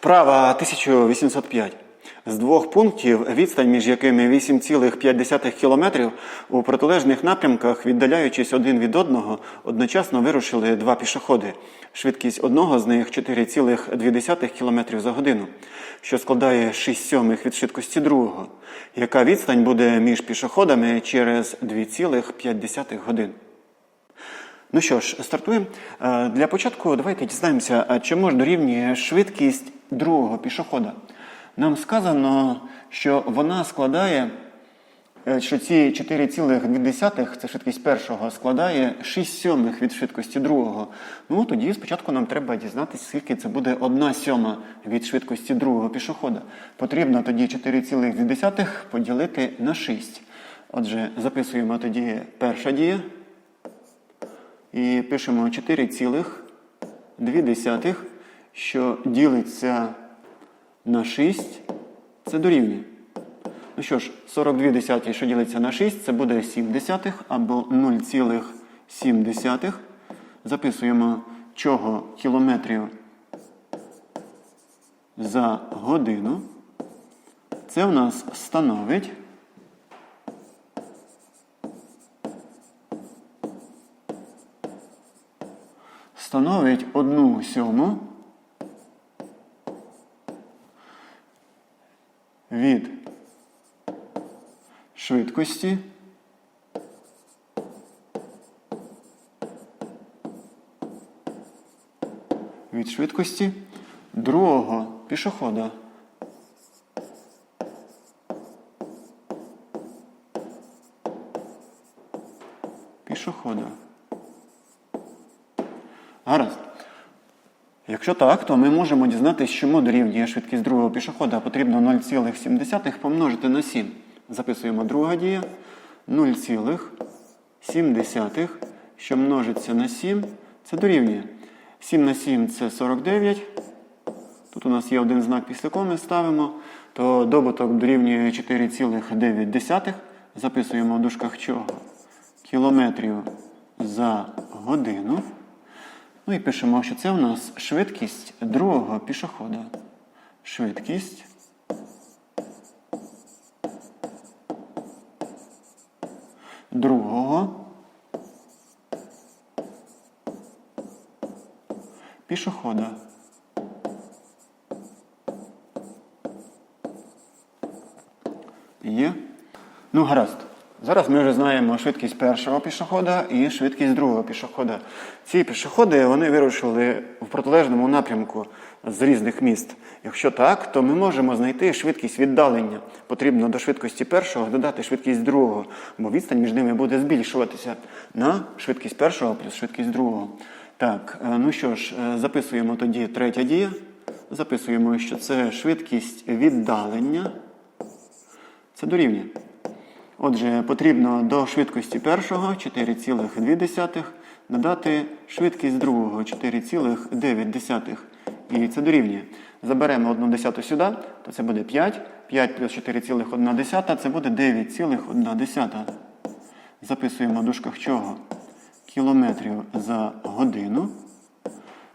Вправа 1805. З двох пунктів, відстань між якими 8,5 км, у протилежних напрямках, віддаляючись один від одного, одночасно вирушили два пішоходи. Швидкість одного з них 4,2 км за годину, що складає 6 сьомих від швидкості другого. Яка відстань буде між пішоходами через 2,5 годин? Ну що ж, стартуємо. Е, Для початку давайте дізнаємося, а чому ж дорівнює швидкість другого пішохода. Нам сказано, що вона складає, е, що ці 4,2, це швидкість першого, складає 6 сьомих від швидкості другого. Ну тоді спочатку нам треба дізнатися, скільки це буде 1 сьома від швидкості другого пішохода. Потрібно тоді 4,2 поділити на 6. Отже, записуємо тоді перша дія. І пишемо 4,2, що ділиться на 6, це дорівнює. Ну що ж, 42 десяті, що ділиться на 6, це буде 7 десятих або 0,7. Записуємо чого кілометрів за годину. Це в нас становить становить одну сьому від швидкості від швидкості другого пішохода. Пішохода. Гаразд. Якщо так, то ми можемо дізнатися, чому дорівнює швидкість другого пішохода. Потрібно 0,7 помножити на 7. Записуємо друга дія. 0,7, що множиться на 7, це дорівнює. 7 на 7 це 49. Тут у нас є один знак після коми ставимо, то добуток дорівнює 4,9. Записуємо в дужках чого? Кілометрів за годину. Ну і пишемо, що це у нас швидкість другого пішохода. Швидкість другого пішохода. Є? Ну, гаразд. Зараз ми вже знаємо швидкість першого пішохода і швидкість другого пішохода. Ці пішоходи вони вирушили в протилежному напрямку з різних міст. Якщо так, то ми можемо знайти швидкість віддалення. Потрібно до швидкості першого додати швидкість другого, бо відстань між ними буде збільшуватися на швидкість першого плюс швидкість другого. Так, е, ну що ж, е, записуємо тоді третя дія. Записуємо, що це швидкість віддалення. Це дорівнює. Отже, потрібно до швидкості першого 4,2 додати швидкість другого 4,9. І це дорівнює. Заберемо 1 десяту сюди, то це буде 5. 5 плюс 4,1 це буде 9,1. Записуємо в дужках чого? Кілометрів за годину.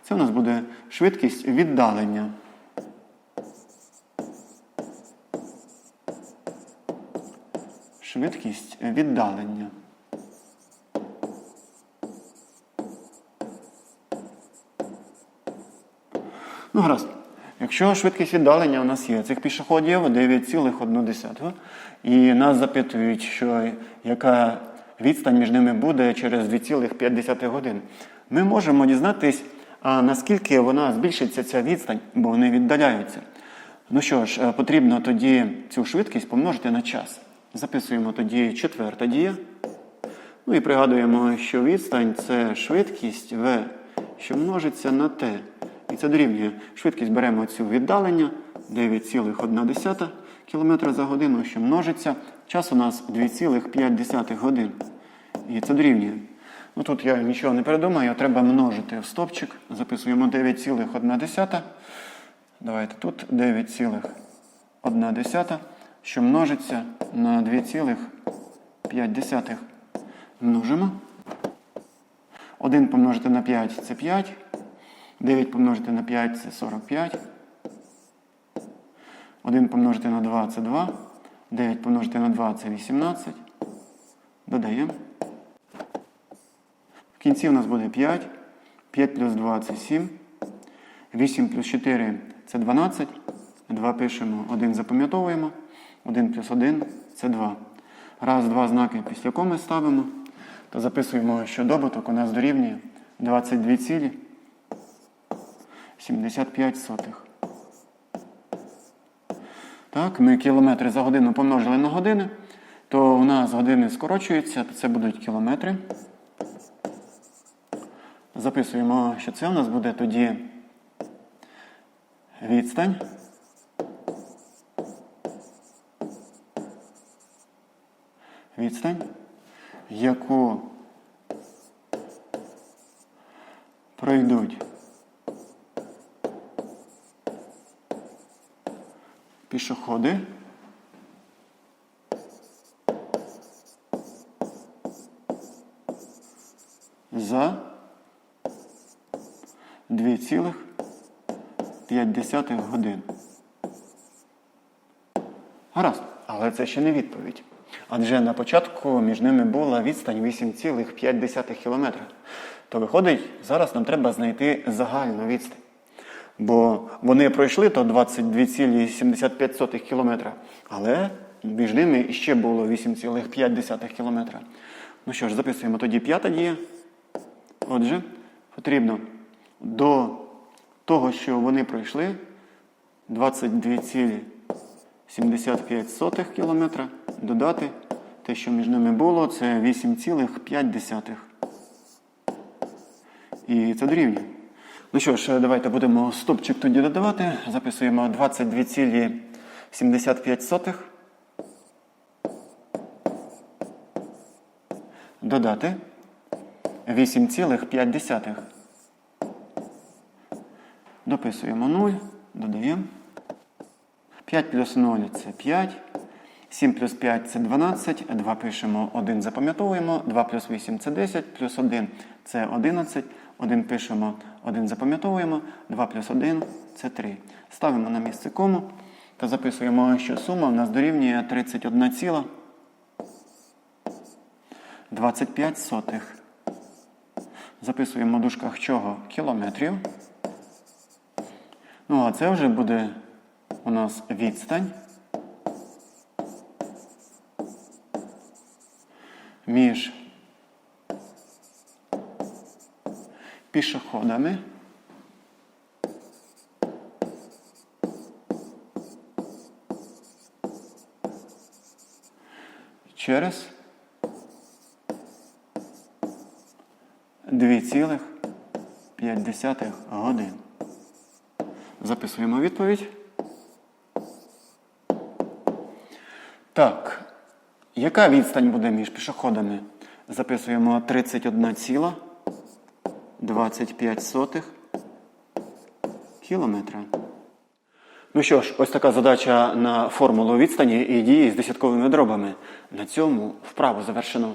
Це у нас буде швидкість віддалення. Швидкість віддалення. Ну, гаразд. Якщо швидкість віддалення у нас є цих пішоходів 9,1, і нас запитують, що яка відстань між ними буде через 2,5 годин, ми можемо дізнатись, а наскільки вона збільшиться ця відстань, бо вони віддаляються. Ну що ж, е, потрібно тоді цю швидкість помножити на час. Записуємо тоді четверта дія. Ну і пригадуємо, що відстань це швидкість v, що множиться на t. І це дорівнює. Швидкість беремо цю віддалення 9,1 км за годину, що множиться. Час у нас 2,5 годин. І це дорівнює. Ну Тут я нічого не передумаю, треба множити в стопчик. Записуємо 9,1. Давайте тут 9,1, що множиться на 2,5. Множимо. 1 помножити на 5 це 5. 9 помножити на 5 це 45. 1 помножити на 2 це 2. 9 помножити на 2 це 18. Додаємо. В кінці у нас буде 5. 5 плюс 2 це 7. 8 плюс 4 це 12. 2 пишемо, 1 запам'ятовуємо. 1 плюс 1 це 2. Раз, два знаки після коми ставимо, то записуємо, що добуток у нас дорівнює 22,75. Так, ми кілометри за годину помножили на години, то у нас години скорочуються, то це будуть кілометри. Записуємо, що це у нас буде тоді відстань. Відстань, яку пройдуть пішоходи. За 2,5 годин. Гаразд, але це ще не відповідь. Адже на початку між ними була відстань 8,5 кілометра. То виходить, зараз нам треба знайти загальну відстань. Бо вони пройшли то 22,75 кілометра, але між ними ще було 8,5 кілометра. Ну що ж, записуємо тоді п'ята дія. Отже, потрібно до того, що вони пройшли 22,75 кілометра, додати те, що між ними було, це 8,5. І це дорівнює. Ну що ж, давайте будемо стопчик тоді додавати. Записуємо 22,75. Додати 8,5. Дописуємо 0, додаємо. 5 плюс 0 це 5. 7 плюс 5 це 12. 2 пишемо, 1 запам'ятовуємо. 2 плюс 8 це 10, плюс 1 це 11. 1 пишемо, 1 запам'ятовуємо. 2 плюс 1 це 3. Ставимо на місце кому та записуємо, що сума у нас дорівнює 31 ціла 25 сотих. Записуємо в дужках чого? Кілометрів. Ну, а це вже буде у нас відстань між пішоходами через 2,5 годин. Записуємо відповідь. Так. Яка відстань буде між пішоходами? Записуємо 31,25 кілометра. Ну що ж, ось така задача на формулу відстані і дії з десятковими дробами. На цьому вправу завершено.